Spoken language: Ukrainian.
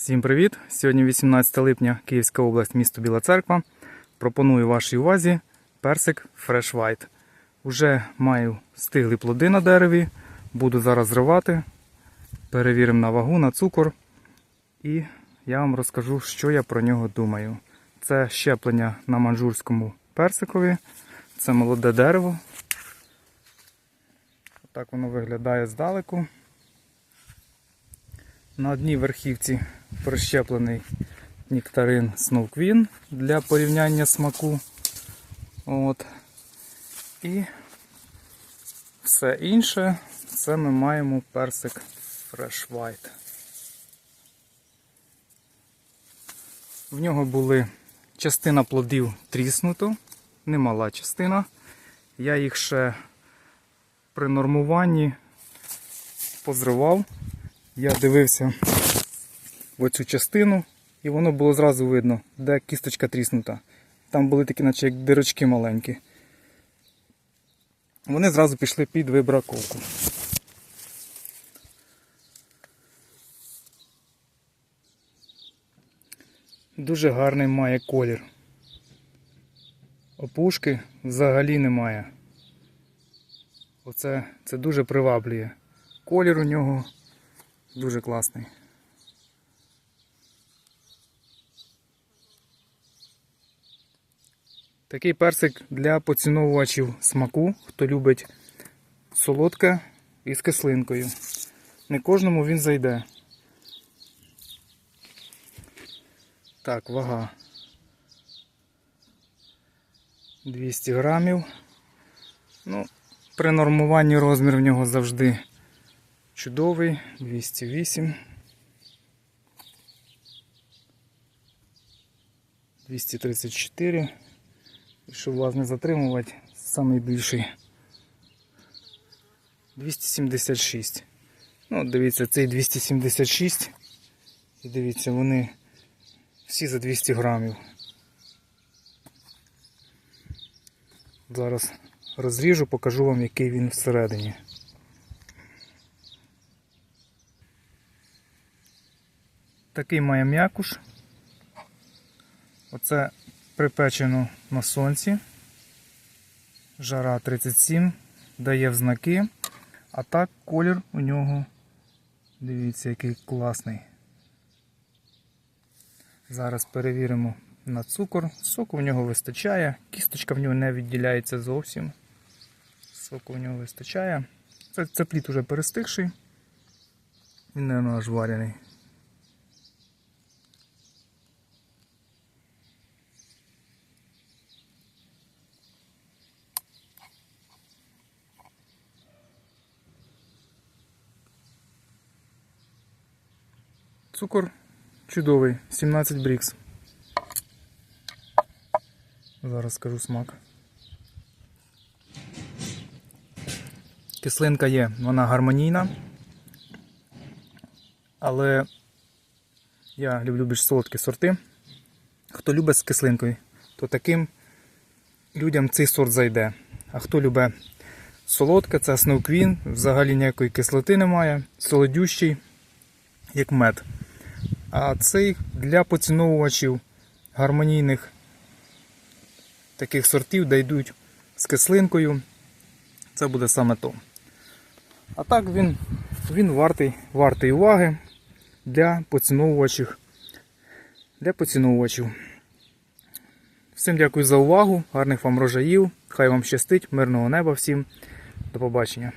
Всім привіт! Сьогодні 18 липня, Київська область, місто Біла Церква. Пропоную вашій увазі персик Fresh White. Уже маю стиглі плоди на дереві. Буду зараз зривати. Перевіримо на вагу, на цукор. І я вам розкажу, що я про нього думаю. Це щеплення на манжурському персикові. Це молоде дерево. Так воно виглядає здалеку. На одній верхівці прищеплений нектарин Snow для порівняння смаку. От. І все інше це ми маємо персик Fresh White. В нього були частина плодів тріснуто, немала частина. Я їх ще при нормуванні позривав. Я дивився в оцю частину, і воно було зразу видно, де кісточка тріснута. Там були такі, наче як дирочки маленькі. Вони зразу пішли під вибраковку. Дуже гарний має колір. Опушки взагалі немає. Оце це дуже приваблює. Колір у нього дуже класний. Такий персик для поціновувачів смаку, хто любить солодке і з кислинкою. Не кожному він зайде. Так, вага. 200 грамів. Ну, при нормуванні розмір в нього завжди чудовий. 208. 234. І щоб вас не затримувати, найбільший 276. Ну, дивіться, цей 276. І дивіться, вони всі за 200 грамів. Зараз розріжу, покажу вам, який він всередині. Такий має м'якуш. Оце припечено на сонці. Жара 37, дає в знаки. А так колір у нього, дивіться, який класний. Зараз перевіримо на цукор. Соку в нього вистачає, кісточка в нього не відділяється зовсім. Соку в нього вистачає. Це, це плід уже перестигший. Він, мабуть, аж варений. Цукор чудовий, 17 брікс. Зараз скажу смак. Кислинка є, вона гармонійна. Але я люблю більш солодкі сорти. Хто любить з кислинкою, то таким людям цей сорт зайде. А хто любить солодке, це Snow Queen, взагалі ніякої кислоти немає, солодющий, як мед. А цей для поціновувачів гармонійних таких сортів, де йдуть з кислинкою. Це буде саме то. А так він він вартий, вартий уваги для поціновувачів. Для поціновувачів. Всім дякую за увагу, гарних вам рожаїв, хай вам щастить, мирного неба всім. До побачення.